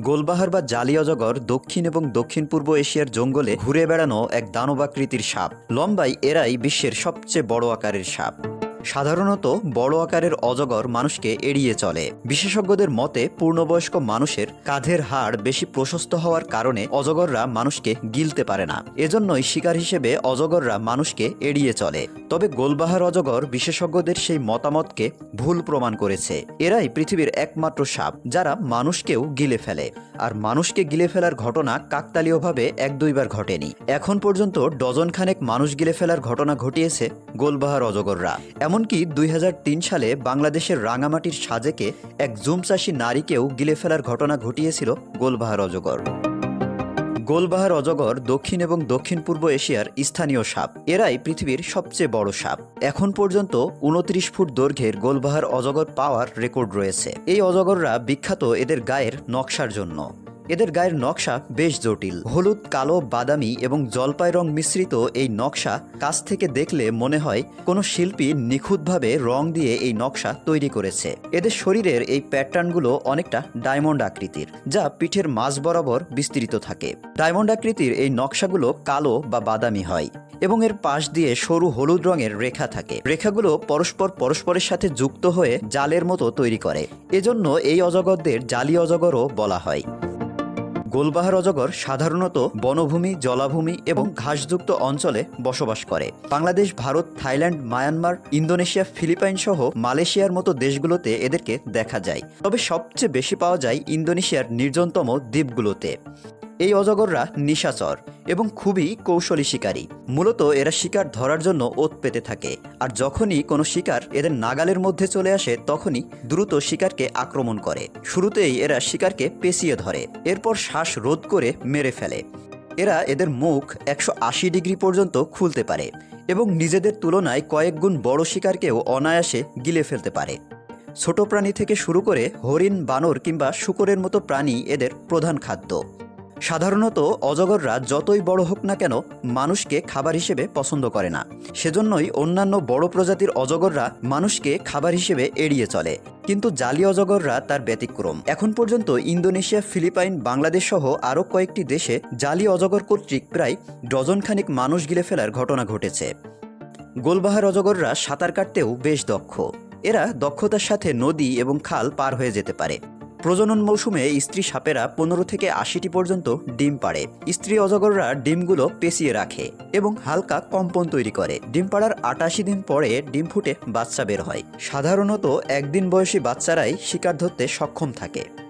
গোলবাহার বা জালি জগর দক্ষিণ এবং দক্ষিণ পূর্ব এশিয়ার জঙ্গলে ঘুরে বেড়ানো এক দানবাকৃতির সাপ। লম্বাই এরাই বিশ্বের সবচেয়ে বড় আকারের সাপ। সাধারণত বড় আকারের অজগর মানুষকে এড়িয়ে চলে। বিশেষজ্ঞদের মতে, পূর্ণবয়স্ক মানুষের কাঁধের হাড় বেশি প্রশস্ত হওয়ার কারণে অজগররা মানুষকে গিলতে পারে না। এজন্যই শিকার হিসেবে অজগররা মানুষকে এড়িয়ে চলে। তবে গোলবাহার অজগর বিশেষজ্ঞদের সেই মতামতকে ভুল প্রমাণ করেছে। এরাই পৃথিবীর একমাত্র সাপ, যারা মানুষকেও গিলে ফেলে। আর মানুষকে গিলে ফেলার ঘটনা কাকতালীয়ভাবে এক দুইবার ঘটেনি। এখন পর্যন্ত ডজন খানেক মানুষ গিলে ফেলার ঘটনা ঘটিয়েছে গোলবাহার অজগররা। এমনকি দুই হাজার তিন সালে বাংলাদেশের রাঙামাটির সাজেকে এক জুমচাষী নারীকেও গিলে ফেলার ঘটনা ঘটিয়েছিল গোলবাহার অজগর। গোলবাহার অজগর দক্ষিণ এবং দক্ষিণ পূর্ব এশিয়ার স্থানীয় সাপ। এরাই পৃথিবীর সবচেয়ে বড় সাপ। এখন পর্যন্ত উনত্রিশ ফুট দৈর্ঘ্যের গোলবাহার অজগর পাওয়ার রেকর্ড রয়েছে। এই অজগররা বিখ্যাত এদের গায়ের নকশার জন্য। এদের গায়ের নকশা বেশ জটিল। হলুদ, কালো, বাদামি এবং জলপাই রং মিশ্রিত এই নকশা কাছ থেকে দেখলে মনে হয় কোনো শিল্পী নিখুঁতভাবে রং দিয়ে এই নকশা তৈরি করেছে। এদের শরীরের এই প্যাটার্নগুলো অনেকটা ডায়মন্ড আকৃতির, যা পিঠের মাঝ বরাবর বিস্তৃত থাকে। ডায়মন্ড আকৃতির এই নকশাগুলো কালো বা বাদামি হয় এবং এর পাশ দিয়ে সরু হলুদ রঙের রেখা থাকে। রেখাগুলো পরস্পর পরস্পরের সাথে যুক্ত হয়ে জালের মতো তৈরি করে। এজন্য এই অজগরদের জালি অজগরও বলা হয়। গোলবাহার অজগর সাধারণত বনভূমি, জলাভূমি এবং ঘাসযুক্ত অঞ্চলে বসবাস করে। Bangladesh, Bharat, Thailand, Myanmar, Indonesia Philippines সহ মালয়েশিয়ার মতো দেশগুলোতে এদেরকে দেখা যায়। তবে সবচেয়ে বেশি পাওয়া যায় ইন্দোনেশিয়ার নির্জনতম দ্বীপগুলোতে। এই অজগররা নিশাচর এবং খুবই কৌশলী শিকারী। মূলত এরা শিকার ধরার জন্য ওত পেতে থাকে। আর যখনই কোনো শিকার এদের নাগালের মধ্যে চলে আসে, তখনই দ্রুত শিকারকে আক্রমণ করে। শুরুতেই এরা শিকারকে পেঁচিয়ে ধরে, এরপর শ্বাস রোধ করে মেরে ফেলে। এরা এদের মুখ একশো আশি ডিগ্রি পর্যন্ত খুলতে পারে এবং নিজেদের তুলনায় কয়েক গুণ বড় শিকারকেও অনায়াসে গিলে ফেলতে পারে। ছোট প্রাণী থেকে শুরু করে হরিণ, বানর কিংবা শুকরের মতো প্রাণী এদের প্রধান খাদ্য। সাধারণত অজগররা যতই বড় হোক না কেন মানুষকে খাবার হিসেবে পছন্দ করে না। সেজন্যই অন্যান্য বড় প্রজাতির অজগররা মানুষকে খাবার হিসেবে এড়িয়ে চলে। কিন্তু জালি অজগররা তার ব্যতিক্রম। এখন পর্যন্ত ইন্দোনেশিয়া, ফিলিপাইন, বাংলাদেশ সহ আরও কয়েকটি দেশে জালি অজগর কর্তৃক প্রায় ডজনখানিক মানুষ গিলে ফেলার ঘটনা ঘটেছে। গোলবাহার অজগররা সাঁতার কাটতেও বেশ দক্ষ। এরা দক্ষতার সাথে নদী এবং খাল পার হয়ে যেতে পারে। প্রজনন মৌসুমে স্ত্রী সাপেরা পনেরো থেকে আশিটি পর্যন্ত ডিম পাড়ে। স্ত্রী অজগররা ডিমগুলো পেঁচিয়ে রাখে এবং হালকা কম্পন তৈরি করে। ডিম পাড়ার আটাশি দিন পরে ডিম ফুটে বাচ্চা বের হয়। সাধারণত একদিন বয়সী বাচ্চারাই শিকার ধরতে সক্ষম থাকে।